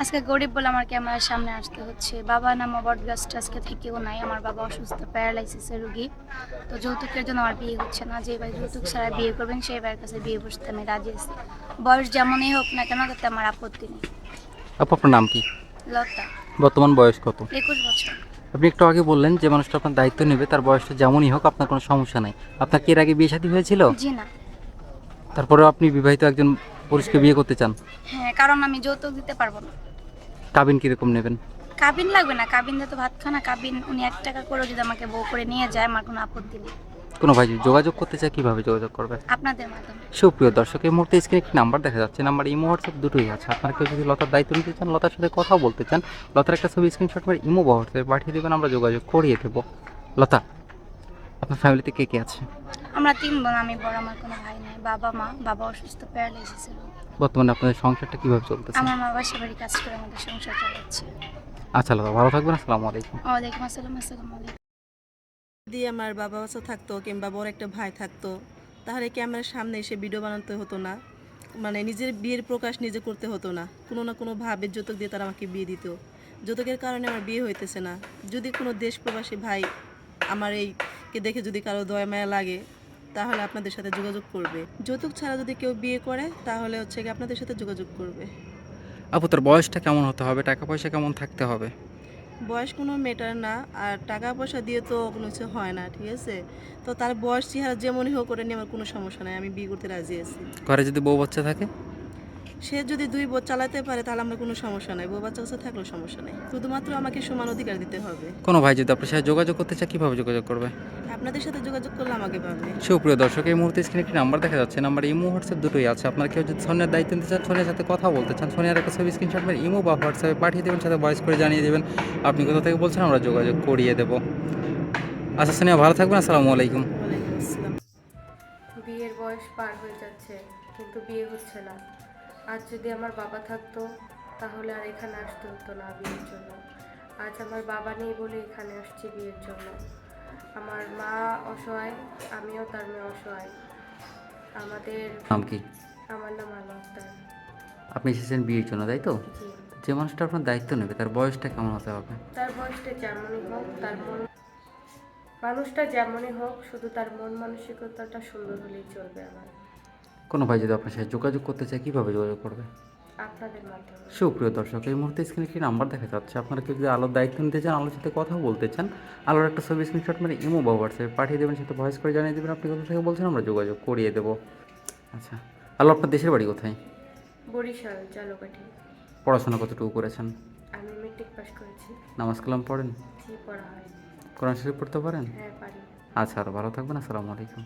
আজকে গরিব বলে আমার ক্যামেরার সামনে আসতে হচ্ছে। বাবা নাম বট গাছটা আজকে থেকেও নাই। আমার বাবা অসুস্থ প্যারালাইসিসের রুগী। তো যৌতুকের জন্য আমার বিয়ে হচ্ছে না। যে ভাই যৌতুক ছাড়া বিয়ে করবেন সেই ভাইয়ের কাছে বিয়ে বসতে আমি রাজি আছি। বয়স যেমনই হোক না কেন তাতে আমার আপত্তি নেই। আপু আপনার নাম কি? লতা। বর্তমান বয়স কত? একুশ বছর। আপনি একটু আগে বললেন যে মানুষটা আপনার দায়িত্ব নেবে তার বয়সটা যেমনই হোক আপনার কোনো সমস্যা নাই। আপনার কি এর আগে বিয়ে শাদী হয়েছিল? জি না। তারপরেও আপনি বিবাহিত একজন পুরুষকে বিয়ে করতে চান? হ্যাঁ কারণ আমি যৌতুক দিতে পারব না। কাবিন কীরকম নেবেন? কাবিন লাগবে না কাবিন দিয়ে তো ভাত খানা কাবিন উনি এক টাকা করে যদি আমাকে বউ করে নিয়ে যায় আমার কোনো আপত্তি নেই। কোনো ভাই যদি যোগাযোগ করতে চায় কীভাবে যোগাযোগ করবে? আপনাদের মাধ্যমে। সুপ্রিয় দর্শক এই মুহূর্তে স্ক্রিনে একটি নাম্বার দেখা যাচ্ছে। নাম্বার ইমো হোয়াটসঅ্যাপ দুটোই আছে। আপনারা কেউ যদি লতার দায়িত্ব নিতে চান লতার সাথে কথা বলতে চান লতার একটা ছবি স্ক্রিনশট করে ইমো বা হোয়াটসঅ্যাপে পাঠিয়ে দেবেন আমরা যোগাযোগ করিয়ে দেবো। লতা আপনার ফ্যামিলিতে কে কে আছে? আমরা তিন বোন আমি বড় আমার কোনো ভাই নাই। বাবা মা বাবা অসুস্থ প্যারালাইসিসের রোগী। বর্তমানে আপনাদের সংসারটা কীভাবে চলতেছে? আমার মা বাসা বাড়ি কাজ করে আমাদের সংসার চালাচ্ছে আচ্ছা লতা ভালো থাকবেন আসসালামু আলাইকুম। ওয়ালাইকুম আসসালাম আসসালামু আলাইকুম। যদি আমার বাবা বাচ্চা থাকতো কিংবা বড় একটা ভাই থাকতো তাহলে ক্যামেরার সামনে এসে ভিডিও বানাতে হতো না। মানে নিজের বিয়ের প্রকাশ নিজে করতে হতো না। কোনো না কোনো ভাবে যৌতুক দিয়ে তারা আমাকে বিয়ে দিত। যৌতুকের কারণে আমার বিয়ে হইতেছে না। যদি কোনো দেশ প্রবাসী ভাই আমার এইকে দেখে যদি কারও দয়া মায়া লাগে তাহলে আপনাদের সাথে যোগাযোগ করবে। যৌতুক ছাড়া যদি কেউ বিয়ে করে তাহলে হচ্ছে কি আপনাদের সাথে যোগাযোগ করবে। আপু তার বয়সটা কেমন হতে হবে? টাকা পয়সা কেমন থাকতে হবে? বয়স কোনো মেটার না আর টাকা পয়সা দিয়ে তো কোনো কিছু হয় না ঠিক আছে? তো তার বয়স চেহারা যেমনই হোক ওটা নিয়ে আমার কোনো সমস্যা নাই আমি বিয়ে করতে রাজি আছি। ঘরে যদি বউ বাচ্চা থাকে? সে যদি দুই বোধ চালাতে পারে তাহলে আমার কোনো সমস্যা নাই। বউ বাচ্চা কাছে থাকলেও সমস্যা নাই। শুধুমাত্র আমাকে সমান অধিকার দিতে হবে। কোনো ভাই যদি আপনার সাথে যোগাযোগ করতে চায় কীভাবে যোগাযোগ করবে? আপনাদের সাথে যোগাযোগ করলে আমাকে পাবে। সুপ্রিয় দর্শক এই মুহূর্তে স্ক্রিনে একটি নাম্বার দেখা যাচ্ছে। নাম্বার ইমো হোয়াটসঅ্যাপ দুটোই আছে। আপনার কেউ যদি সোনিয়ার দায়িত্ব নিতে চান সোনিয়ার সাথে কথা বলতে চান সোনিয়ার একটা ছবি স্ক্রিনশট মেরে ইমো বা হোয়াটসঅ্যাপে পাঠিয়ে দেবেন সাথে ভয়েস করে জানিয়ে দেবেন আপনি কোথা থেকে বলছেন আমরা যোগাযোগ করিয়ে দেবো। আচ্ছা সোনিয়া ভালো থাকবেন আসসালামু আলাইকুম। বিয়ের বয়স পার হয়ে যাচ্ছে কিন্তু বিয়ে হচ্ছে না। আজ যদি আমার বাবা থাকতো তাহলে আর এখানে আসতে হতো না বিয়ের জন্য। আজ আমার বাবা নেই বলে এখানে আসছি বিয়ের জন্য। আমার মা অসহায় আমিও তার মেয়ে অসহায়। আমাদের নাম কি? আমার নাম আলো আক্তার। আপনি এসেছেন বিয়ের জন্য তাই তো? জি। যে মানুষটা আপনার দায়িত্ব নেবে তার বয়সটা কেমন হতে হবে? তার বয়সটা যেমনই হোক তার মন মানুষটা যেমনই হোক শুধু তার মন মানসিকতাটা সুন্দর হলেই চলবে আমার। কোনো ভাই যদি আপনার সাথে যোগাযোগ করতে চায় কীভাবে যোগাযোগ করবে? সুপ্রিয় দর্শক এই মুহূর্তে স্ক্রিনে একটি নাম্বার দেখা যাচ্ছে। আপনারা কেউ যদি আলোর দায়িত্ব নিতে চান আলোর সাথে কথা বলতে চান আলোর একটা ছবি স্ক্রিনশট মানে ইমো বা হোয়াটসঅ্যাপে পাঠিয়ে দেবেন সাথে ভয়েস করে জানিয়ে দেবেন। আপনি কোথা থেকে বলছেন আমরা যোগাযোগ করিয়ে দেবো। আচ্ছা আলো আপনার দেশের বাড়ি কোথায়? বরিশাল জালকাঠি। পড়াশোনা কতটুকু করেছেন? আমি মেট্রিক পাস করেছি। নামাজ কালাম পড়েন? জি পড়া হয়। কোরআন শরীফ পড়তে পারেন? হ্যাঁ পারি। আচ্ছা আর ভালো থাকবেন আসসালামু আলাইকুম।